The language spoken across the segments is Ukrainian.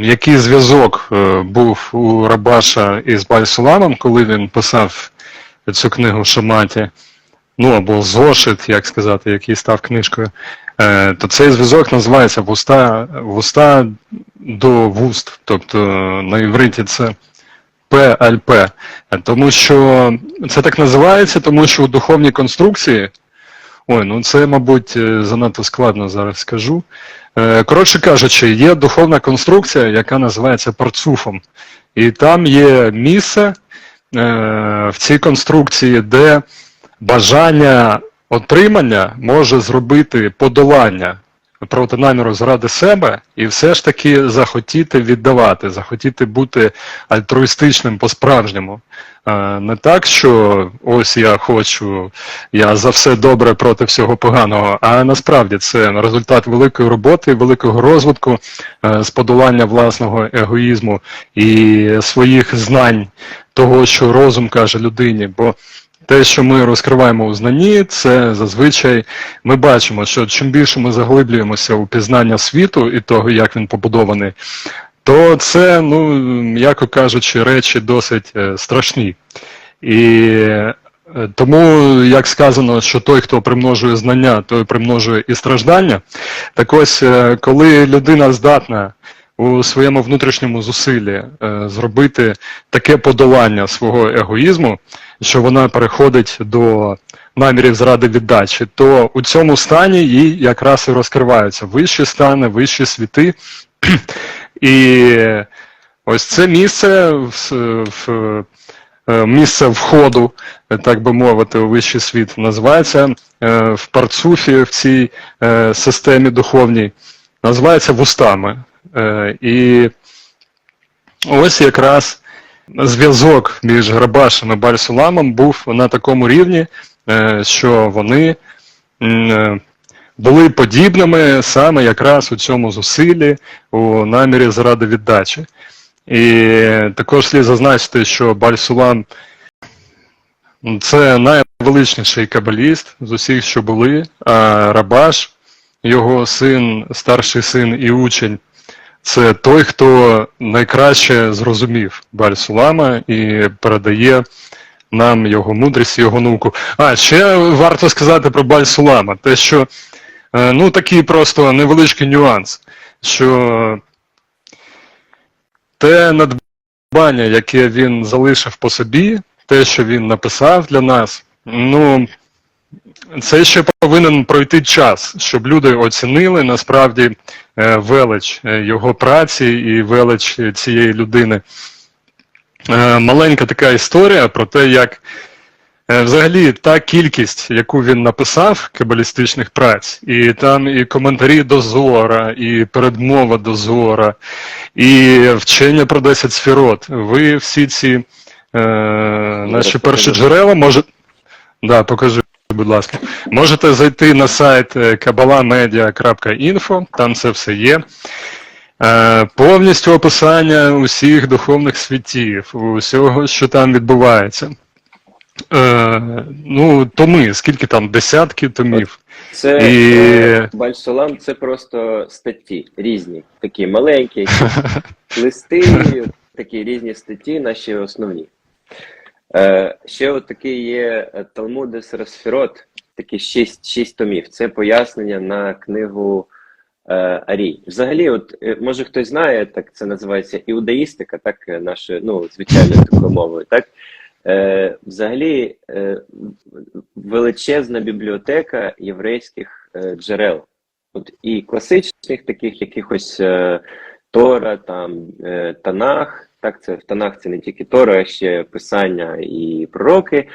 який зв'язок е, був у Рабаша із Бальсуламом, коли він писав цю книгу Шаматі, ну або зошит, як сказати, який став книжкою, е, то цей зв'язок називається вуста, вуста до вуст. Тобто на івриті це ПЛП. Тому що це так називається, тому що у духовній конструкції. Ой, ну це, мабуть, е, занадто складно зараз скажу. Е, Коротше кажучи, є духовна конструкція, яка називається парцуфом. І там є місце е, в цій конструкції, де бажання отримання може зробити подолання проти наміру заради себе, і все ж таки захотіти віддавати, захотіти бути альтруїстичним по-справжньому. Е, Не так, що ось я хочу, я за все добре проти всього поганого, а насправді це результат великої роботи, великого розвитку, е, з подолання власного егоїзму і своїх знань того, що розум каже людині. Бо те, що ми розкриваємо у знанні, це зазвичай ми бачимо, що чим більше ми заглиблюємося у пізнання світу і того, як він побудований, то це, ну, м'яко кажучи, речі досить е, страшні. І е, тому, як сказано, що той, хто примножує знання, той примножує і страждання. Так ось, е, коли людина здатна у своєму внутрішньому зусиллі зробити таке подолання свого егоїзму, що вона переходить до намірів зради віддачі, то у цьому стані їй якраз і розкриваються вищі стани, вищі світи. І ось це місце е, місце входу, так би мовити, у вищий світ називається е, в парцуфі в цій е, системі духовній, називається вустами. І ось якраз зв'язок між Грабашем і Бальсуламом був на такому рівні, е, що вони е, були подібними саме якраз у цьому зусиллі, у намірі заради віддачі. І також слід зазначити, що Бальсулам це найвеличніший кабаліст з усіх, що були, а Рабаш, його син, старший син і учень, це той, хто найкраще зрозумів Баль-Сулама і передає нам його мудрість його науку. А, ще варто сказати про Баль-Сулама, те, що е, ну такий просто невеличкий нюанс, що те надбання, яке він залишив по собі, те, що він написав для нас, ну це ще повинен пройти час, щоб люди оцінили насправді велич е, його праці і велич цієї людини. Е, Маленька така історія про те, як е, взагалі та кількість, яку він написав кабалістичних праць, і там і коментарі до Зора, і передмова до Зора, і вчення про 10 сферот. Ви всі ці е, наші перші джерела можете. Да, покажи. Будь ласка, можете зайти на сайт е, kabalamedia.info, там це все є. Е, Повністю описання усіх духовних світів, усього, що там відбувається. Е, Ну, томи, скільки там, десятки томів. Це І- е, Бальсолам це просто статті різні, такі маленькі листи, такі різні статті, наші основні. Е, ще от такий є е, Талмудес Росферот, такі шість, шість томів. Це пояснення на книгу е, Арій. Взагалі, от е, може хтось знає, так це називається іудаїстика, так е, нашою, ну, звичайною такою мовою. Так? Е, взагалі е, величезна бібліотека єврейських е, джерел. От і класичних таких якихось е, Тора, там е, Танах. Так, це в Танах це не тільки Тора, а ще Писання і пророки.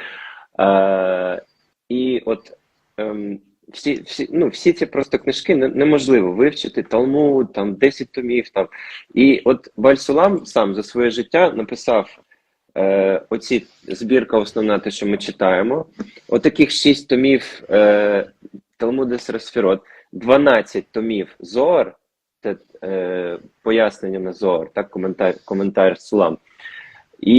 Е, і от ем, всі, всі, ну, всі ці просто книжки неможливо вивчити, Талмуд, там 10 томів. Там. І от Бальсулам сам за своє життя написав е, оці збірка, основна, те, що ми читаємо. Отаких 6 томів е, Талмуди Срасфірот, 12 томів Зоар, це е, пояснення на Зоар, так, коментар, коментар Сулам. І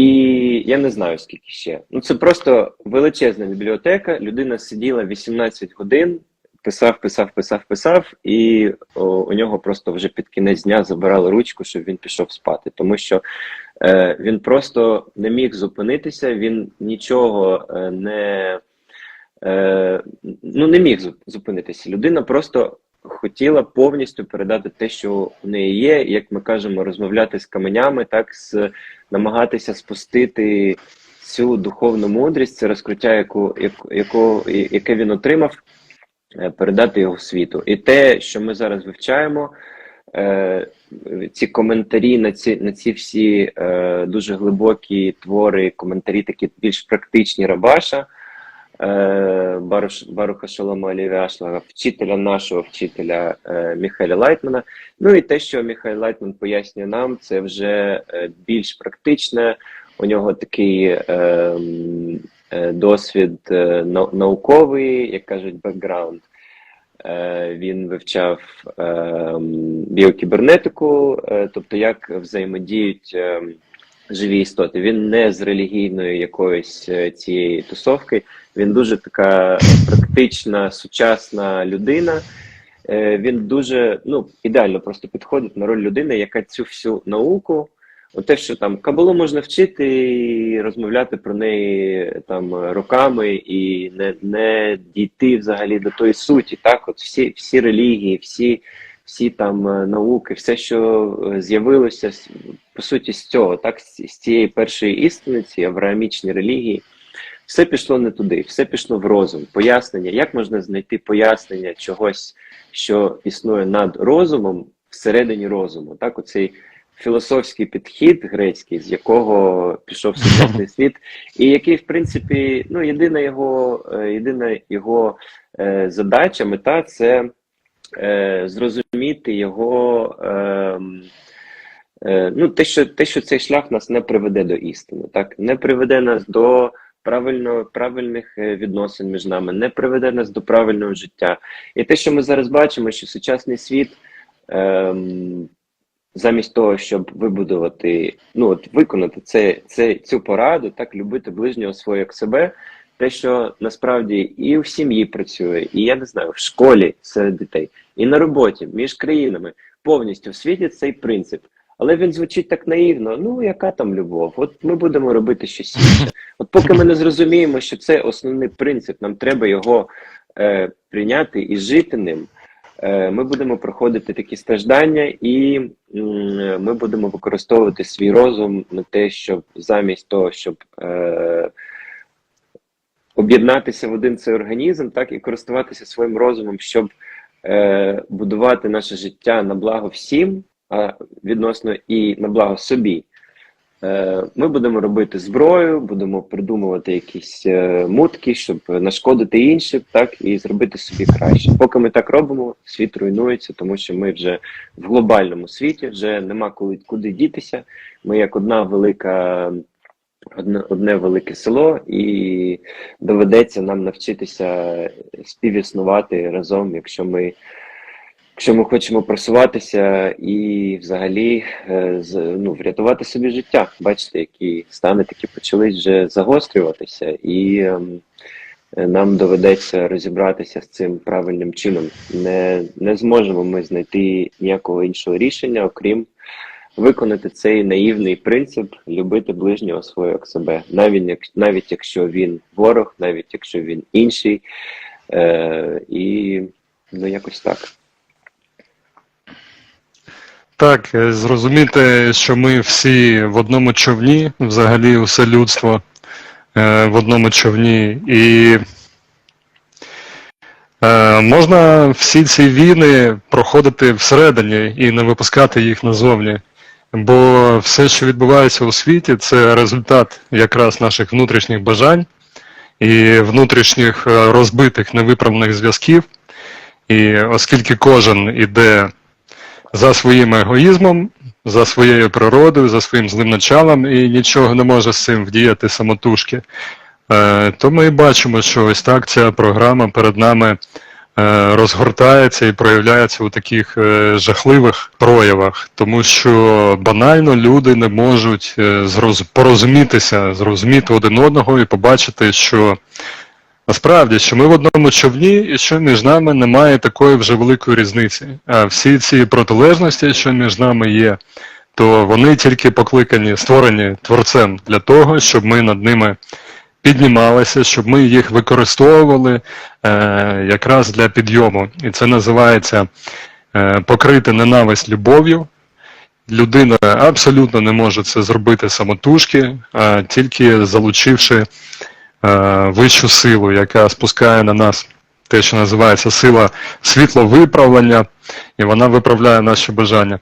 я не знаю, скільки ще. Ну, це просто величезна бібліотека. Людина сиділа 18 годин, писав, писав, писав, писав, і о, у нього просто вже під кінець дня забирали ручку, щоб він пішов спати. Тому що е, він просто не міг зупинитися, він нічого е, не, е, ну, не міг зупинитися. Людина просто хотіла повністю передати те, що в неї є, як ми кажемо, розмовляти з каменями, так з намагатися спустити цю духовну мудрість, це розкриття, яку, яку, яке він отримав, е, передати його світу. І те, що ми зараз вивчаємо, е, ці коментарі на ці, на ці всі е, дуже глибокі твори, коментарі такі більш практичні Рабаша, Баруш, Баруха Шолома Алівяшла, вчителя нашого вчителя е, Лайтмана. Ну і те, що Міхайль Лайтман пояснює нам, це вже е, більш практичне. У нього такий е, е, досвід е, науковий, як кажуть, бекграунд. Е, він вивчав е, біокібернетику, е, тобто як взаємодіють е, живі істоти. Він не з релігійної якоїсь е, цієї тусовки. Він дуже така практична, сучасна людина. Е, Він дуже ну, ідеально просто підходить на роль людини, яка цю всю науку, те, що там кабалу можна вчити і розмовляти про неї там роками, і не, не дійти взагалі до тої суті. Так, от всі, всі релігії, всі, всі там е, науки, все, що е, з'явилося по суті з цього, так, з, цієї першої істини, ці авраамічні релігії. Все пішло не туди, все пішло в розум, пояснення, як можна знайти пояснення чогось, що існує над розумом всередині розуму. Так, оцей філософський підхід грецький, з якого пішов сучасний світ, і який, в принципі, ну, єдина його, е, єдина його е, задача, мета це е, зрозуміти його. Е, ну, те, що, те, що цей шлях нас не приведе до істини, так не приведе нас до правильно, правильних е, відносин між нами, не приведе нас до правильного життя. І те, що ми зараз бачимо, що сучасний світ, ем, замість того, щоб вибудувати, ну от виконати це, це, цю пораду, так любити ближнього свого як себе. Те, що насправді і в сім'ї працює, і я не знаю, в школі серед дітей, і на роботі між країнами повністю в світі цей принцип. Але він звучить так наївно. Ну, яка там любов? От ми будемо робити щось інше. От поки ми не зрозуміємо, що це основний принцип, нам треба його е, прийняти і жити ним. Е, ми будемо проходити такі страждання, і м, ми будемо використовувати свій розум на те, щоб замість того, щоб е, об'єднатися в один цей організм, так і користуватися своїм розумом, щоб е, будувати наше життя на благо всім, відносно і на благо собі. Е, Ми будемо робити зброю, будемо придумувати якісь е, мутки, щоб нашкодити іншим, так і зробити собі краще. Поки ми так робимо, світ руйнується, тому що ми вже в глобальному світі, вже нема коли куди дітися. Ми як одна велика, одне, одне велике село, і доведеться нам навчитися співіснувати разом, якщо ми. Якщо ми хочемо просуватися і взагалі е, ну, врятувати собі життя, бачите, які стани такі почали вже загострюватися, і ем, нам доведеться розібратися з цим правильним чином. Не, не зможемо ми знайти ніякого іншого рішення, окрім виконати цей наївний принцип любити ближнього свого як себе, навіть, як, навіть якщо він ворог, навіть якщо він інший, е, і ну якось так. Так, е, зрозуміти, що ми всі в одному човні, взагалі усе людство е, в одному човні, і е, можна всі ці війни проходити всередині і не випускати їх назовні. Бо все, що відбувається у світі, це результат якраз наших внутрішніх бажань і внутрішніх е, розбитих невиправних зв'язків. І оскільки кожен іде за своїм егоїзмом, за своєю природою, за своїм злим началом і нічого не може з цим вдіяти самотужки, е, то ми бачимо, що ось так ця програма перед нами е, розгортається і проявляється у таких е, жахливих проявах, тому що банально люди не можуть порозумітися, зрозуміти один одного і побачити, що Насправді, що ми в одному човні, і що між нами немає такої вже великої різниці. А всі ці протилежності, що між нами є, то вони тільки покликані, створені творцем для того, щоб ми над ними піднімалися, щоб ми їх використовували е, якраз для підйому. І це називається е, покрити ненависть любов'ю. Людина абсолютно не може це зробити самотужки, а тільки залучивши вищу силу, яка спускає на нас те, що називається сила світловиправлення, і вона виправляє наші бажання.